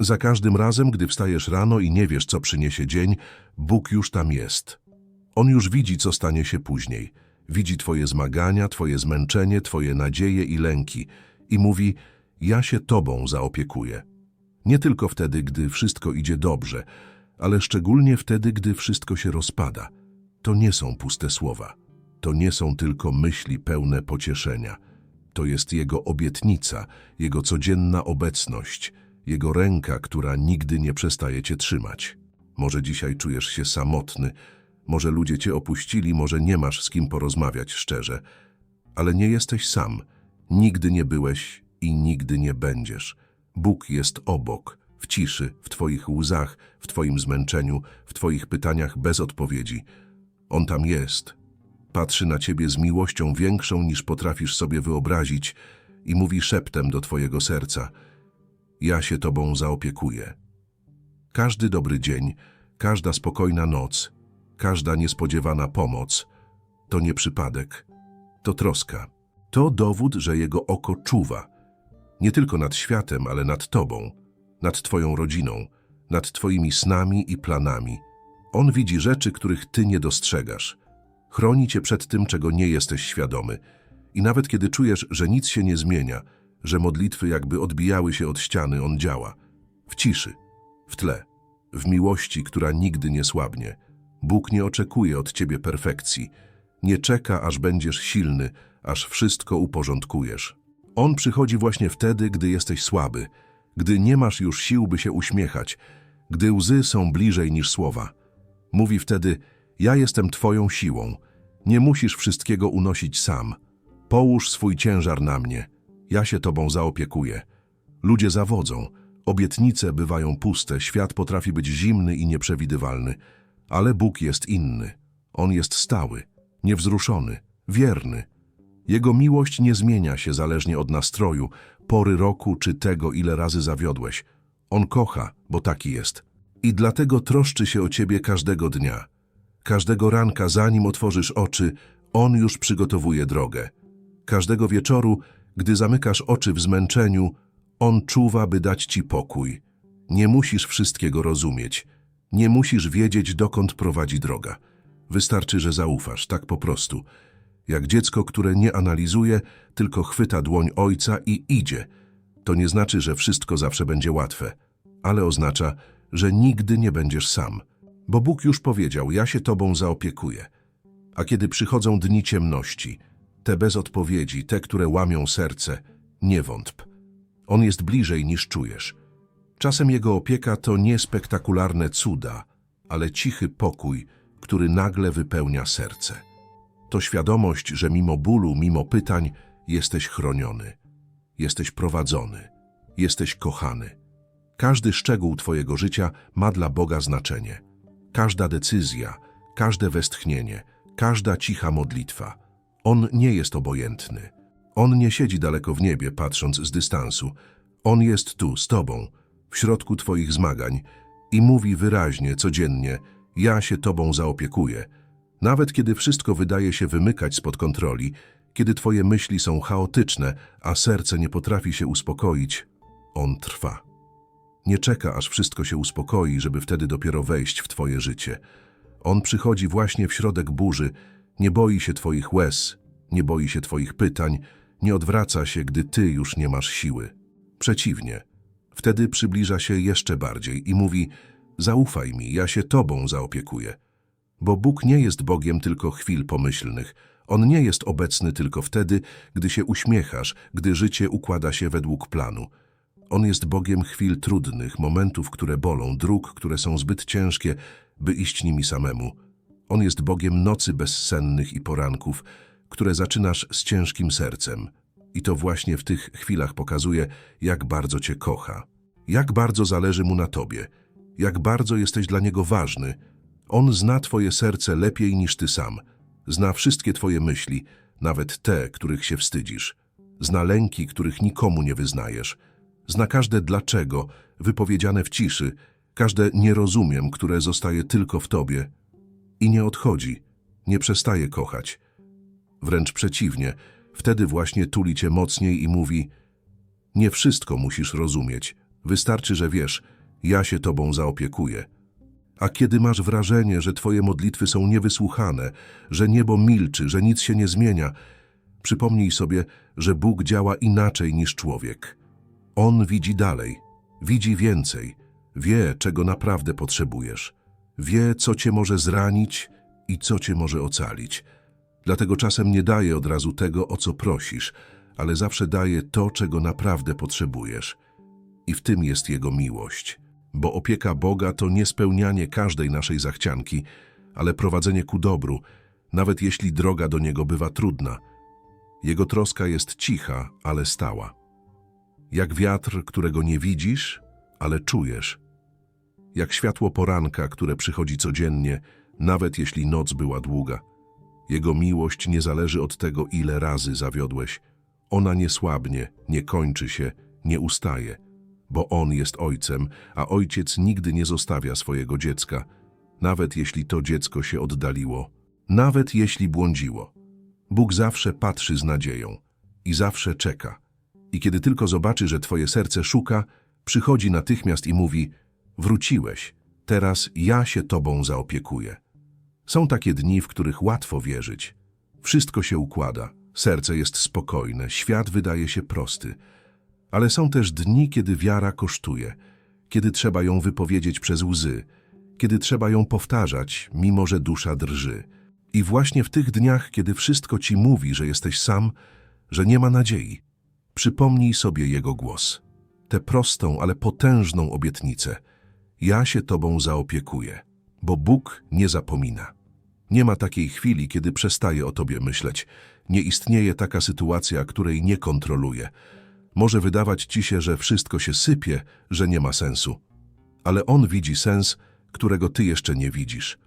Za każdym razem, gdy wstajesz rano i nie wiesz, co przyniesie dzień, Bóg już tam jest. On już widzi, co stanie się później. Widzi Twoje zmagania, Twoje zmęczenie, Twoje nadzieje i lęki i mówi: Ja się Tobą zaopiekuję. Nie tylko wtedy, gdy wszystko idzie dobrze, ale szczególnie wtedy, gdy wszystko się rozpada. To nie są puste słowa. To nie są tylko myśli pełne pocieszenia. To jest Jego obietnica, Jego codzienna obecność, Jego ręka, która nigdy nie przestaje Cię trzymać. Może dzisiaj czujesz się samotny, może ludzie Cię opuścili, może nie masz z kim porozmawiać szczerze, ale nie jesteś sam. Nigdy nie byłeś i nigdy nie będziesz. Bóg jest obok, w ciszy, w Twoich łzach, w Twoim zmęczeniu, w Twoich pytaniach bez odpowiedzi. On tam jest. Patrzy na Ciebie z miłością większą niż potrafisz sobie wyobrazić i mówi szeptem do Twojego serca: Ja się Tobą zaopiekuję. Każdy dobry dzień, każda spokojna noc, każda niespodziewana pomoc to nie przypadek, to troska. To dowód, że Jego oko czuwa. Nie tylko nad światem, ale nad Tobą, nad Twoją rodziną, nad Twoimi snami i planami. On widzi rzeczy, których Ty nie dostrzegasz. Chroni Cię przed tym, czego nie jesteś świadomy. I nawet kiedy czujesz, że nic się nie zmienia, że modlitwy jakby odbijały się od ściany, On działa. W ciszy, w tle, w miłości, która nigdy nie słabnie. Bóg nie oczekuje od Ciebie perfekcji. Nie czeka, aż będziesz silny, aż wszystko uporządkujesz. On przychodzi właśnie wtedy, gdy jesteś słaby, gdy nie masz już sił, by się uśmiechać, gdy łzy są bliżej niż słowa. Mówi wtedy, ja jestem Twoją siłą. Nie musisz wszystkiego unosić sam. Połóż swój ciężar na mnie. Ja się Tobą zaopiekuję. Ludzie zawodzą. Obietnice bywają puste, świat potrafi być zimny i nieprzewidywalny. Ale Bóg jest inny. On jest stały, niewzruszony, wierny. Jego miłość nie zmienia się zależnie od nastroju, pory roku czy tego, ile razy zawiodłeś. On kocha, bo taki jest. I dlatego troszczy się o ciebie każdego dnia. Każdego ranka, zanim otworzysz oczy, On już przygotowuje drogę. Każdego wieczoru, gdy zamykasz oczy w zmęczeniu, On czuwa, by dać ci pokój. Nie musisz wszystkiego rozumieć. Nie musisz wiedzieć, dokąd prowadzi droga. Wystarczy, że zaufasz, tak po prostu. Jak dziecko, które nie analizuje, tylko chwyta dłoń ojca i idzie. To nie znaczy, że wszystko zawsze będzie łatwe, ale oznacza, że nigdy nie będziesz sam. Bo Bóg już powiedział, ja się Tobą zaopiekuję. A kiedy przychodzą dni ciemności, te bez odpowiedzi, te, które łamią serce, nie wątp. On jest bliżej niż czujesz. Czasem Jego opieka to nie spektakularne cuda, ale cichy pokój, który nagle wypełnia serce. To świadomość, że mimo bólu, mimo pytań, jesteś chroniony, jesteś prowadzony, jesteś kochany. Każdy szczegół Twojego życia ma dla Boga znaczenie. Każda decyzja, każde westchnienie, każda cicha modlitwa. On nie jest obojętny. On nie siedzi daleko w niebie, patrząc z dystansu. On jest tu, z Tobą, w środku Twoich zmagań i mówi wyraźnie, codziennie, ja się Tobą zaopiekuję. Nawet kiedy wszystko wydaje się wymykać spod kontroli, kiedy Twoje myśli są chaotyczne, a serce nie potrafi się uspokoić, On trwa. Nie czeka, aż wszystko się uspokoi, żeby wtedy dopiero wejść w Twoje życie. On przychodzi właśnie w środek burzy, nie boi się Twoich łez, nie boi się Twoich pytań, nie odwraca się, gdy Ty już nie masz siły. Przeciwnie, wtedy przybliża się jeszcze bardziej i mówi: Zaufaj mi, ja się Tobą zaopiekuję. Bo Bóg nie jest Bogiem tylko chwil pomyślnych. On nie jest obecny tylko wtedy, gdy się uśmiechasz, gdy życie układa się według planu. On jest Bogiem chwil trudnych, momentów, które bolą, dróg, które są zbyt ciężkie, by iść nimi samemu. On jest Bogiem nocy bezsennych i poranków, które zaczynasz z ciężkim sercem. I to właśnie w tych chwilach pokazuje, jak bardzo Cię kocha. Jak bardzo zależy Mu na Tobie. Jak bardzo jesteś dla Niego ważny. On zna Twoje serce lepiej niż Ty sam. Zna wszystkie Twoje myśli, nawet te, których się wstydzisz. Zna lęki, których nikomu nie wyznajesz. Zna każde dlaczego, wypowiedziane w ciszy, każde nie rozumiem, które zostaje tylko w Tobie. I nie odchodzi, nie przestaje kochać. Wręcz przeciwnie, wtedy właśnie tuli Cię mocniej i mówi nie wszystko musisz rozumieć, Wystarczy, że wiesz, ja się tobą zaopiekuję. A kiedy masz wrażenie, że twoje modlitwy są niewysłuchane, że niebo milczy, że nic się nie zmienia, przypomnij sobie, że Bóg działa inaczej niż człowiek. On widzi dalej, widzi więcej, wie, czego naprawdę potrzebujesz. Wie, co cię może zranić i co cię może ocalić. Dlatego czasem nie daje od razu tego, o co prosisz, ale zawsze daje to, czego naprawdę potrzebujesz. I w tym jest Jego miłość. Bo opieka Boga to nie spełnianie każdej naszej zachcianki, ale prowadzenie ku dobru, nawet jeśli droga do Niego bywa trudna. Jego troska jest cicha, ale stała. Jak wiatr, którego nie widzisz, ale czujesz. Jak światło poranka, które przychodzi codziennie, nawet jeśli noc była długa. Jego miłość nie zależy od tego, ile razy zawiodłeś. Ona nie słabnie, nie kończy się, nie ustaje, bo On jest Ojcem, a Ojciec nigdy nie zostawia swojego dziecka, nawet jeśli to dziecko się oddaliło, nawet jeśli błądziło. Bóg zawsze patrzy z nadzieją i zawsze czeka. I kiedy tylko zobaczy, że Twoje serce szuka, przychodzi natychmiast i mówi: Wróciłeś, teraz ja się Tobą zaopiekuję. Są takie dni, w których łatwo wierzyć. Wszystko się układa, serce jest spokojne, świat wydaje się prosty. Ale są też dni, kiedy wiara kosztuje, kiedy trzeba ją wypowiedzieć przez łzy, kiedy trzeba ją powtarzać, mimo że dusza drży. I właśnie w tych dniach, kiedy wszystko ci mówi, że jesteś sam, że nie ma nadziei, przypomnij sobie Jego głos. Tę prostą, ale potężną obietnicę. Ja się Tobą zaopiekuję, bo Bóg nie zapomina. Nie ma takiej chwili, kiedy przestaje o Tobie myśleć. Nie istnieje taka sytuacja, której nie kontroluje. Może wydawać Ci się, że wszystko się sypie, że nie ma sensu. Ale On widzi sens, którego Ty jeszcze nie widzisz.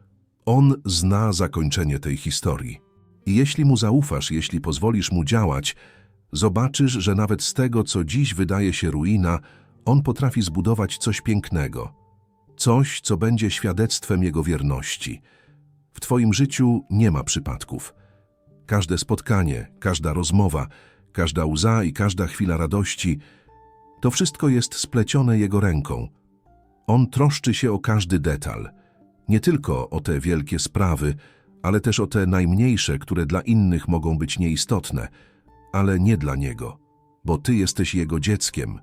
On zna zakończenie tej historii. I jeśli Mu zaufasz, jeśli pozwolisz Mu działać, zobaczysz, że nawet z tego, co dziś wydaje się ruina, On potrafi zbudować coś pięknego. Coś, co będzie świadectwem Jego wierności. W Twoim życiu nie ma przypadków. Każde spotkanie, każda rozmowa, każda łza i każda chwila radości to wszystko jest splecione Jego ręką. On troszczy się o każdy detal, nie tylko o te wielkie sprawy, ale też o te najmniejsze, które dla innych mogą być nieistotne, ale nie dla Niego, bo Ty jesteś Jego dzieckiem.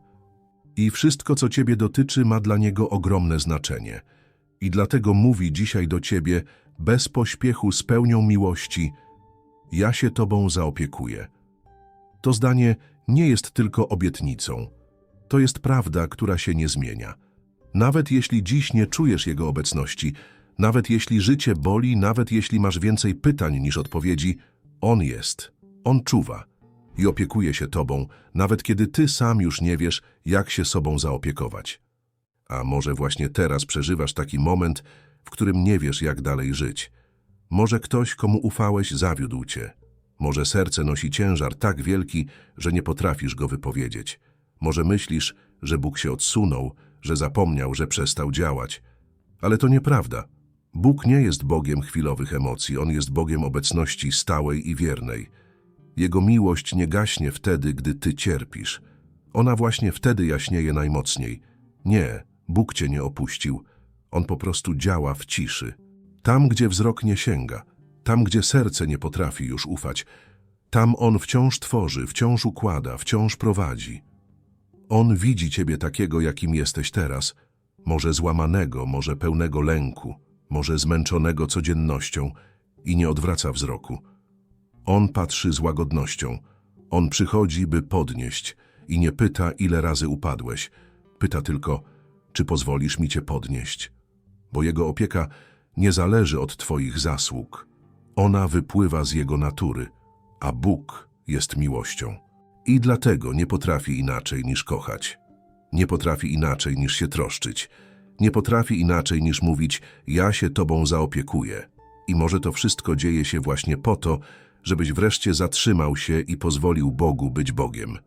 I wszystko, co Ciebie dotyczy, ma dla Niego ogromne znaczenie. I dlatego mówi dzisiaj do Ciebie, bez pośpiechu z pełnią miłości, ja się Tobą zaopiekuję. To zdanie nie jest tylko obietnicą. To jest prawda, która się nie zmienia. Nawet jeśli dziś nie czujesz Jego obecności, nawet jeśli życie boli, nawet jeśli masz więcej pytań niż odpowiedzi, On jest, On czuwa i opiekuje się Tobą, nawet kiedy Ty sam już nie wiesz, jak się sobą zaopiekować. A może właśnie teraz przeżywasz taki moment, w którym nie wiesz, jak dalej żyć. Może ktoś, komu ufałeś, zawiódł Cię. Może serce nosi ciężar tak wielki, że nie potrafisz go wypowiedzieć. Może myślisz, że Bóg się odsunął, że zapomniał, że przestał działać. Ale to nieprawda. Bóg nie jest Bogiem chwilowych emocji, On jest Bogiem obecności stałej i wiernej. Jego miłość nie gaśnie wtedy, gdy Ty cierpisz. Ona właśnie wtedy jaśnieje najmocniej. Nie, Bóg Cię nie opuścił. On po prostu działa w ciszy. Tam, gdzie wzrok nie sięga, tam, gdzie serce nie potrafi już ufać, tam On wciąż tworzy, wciąż układa, wciąż prowadzi. On widzi Ciebie takiego, jakim jesteś teraz, może złamanego, może pełnego lęku, może zmęczonego codziennością i nie odwraca wzroku. On patrzy z łagodnością. On przychodzi, by podnieść i nie pyta, ile razy upadłeś. Pyta tylko, czy pozwolisz mi Cię podnieść. Bo Jego opieka nie zależy od Twoich zasług. Ona wypływa z Jego natury, a Bóg jest miłością. I dlatego nie potrafi inaczej niż kochać. Nie potrafi inaczej niż się troszczyć. Nie potrafi inaczej niż mówić, ja się Tobą zaopiekuję. I może to wszystko dzieje się właśnie po to, żebyś wreszcie zatrzymał się i pozwolił Bogu być Bogiem.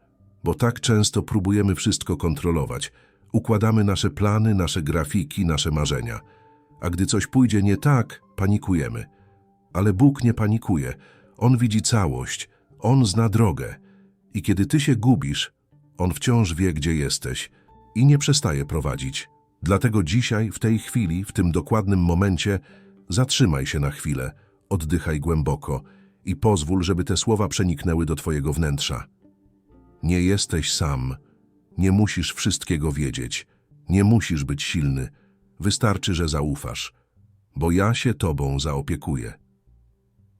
Bo tak często próbujemy wszystko kontrolować. Układamy nasze plany, nasze grafiki, nasze marzenia. A gdy coś pójdzie nie tak, panikujemy. Ale Bóg nie panikuje. On widzi całość. On zna drogę. I kiedy ty się gubisz, On wciąż wie, gdzie jesteś i nie przestaje prowadzić. Dlatego dzisiaj, w tej chwili, w tym dokładnym momencie, zatrzymaj się na chwilę, oddychaj głęboko i pozwól, żeby te słowa przeniknęły do twojego wnętrza. Nie jesteś sam. Nie musisz wszystkiego wiedzieć. Nie musisz być silny. Wystarczy, że zaufasz, bo ja się tobą zaopiekuję.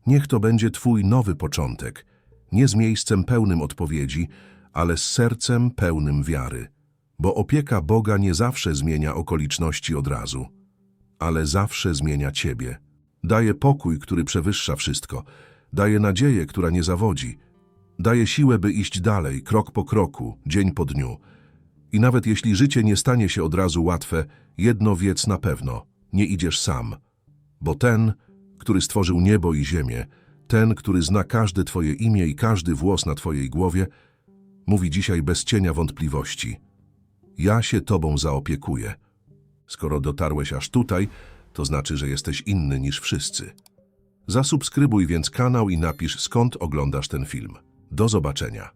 Niech to będzie twój nowy początek, nie z miejscem pełnym odpowiedzi, ale z sercem pełnym wiary, bo opieka Boga nie zawsze zmienia okoliczności od razu, ale zawsze zmienia ciebie. Daje pokój, który przewyższa wszystko, daje nadzieję, która nie zawodzi, daje siłę, by iść dalej, krok po kroku, dzień po dniu. I nawet jeśli życie nie stanie się od razu łatwe, jedno wiedz na pewno, nie idziesz sam, bo ten, który stworzył niebo i ziemię, ten, który zna każde Twoje imię i każdy włos na Twojej głowie, mówi dzisiaj bez cienia wątpliwości. Ja się Tobą zaopiekuję. Skoro dotarłeś aż tutaj, to znaczy, że jesteś inny niż wszyscy. Zasubskrybuj więc kanał i napisz skąd oglądasz ten film. Do zobaczenia.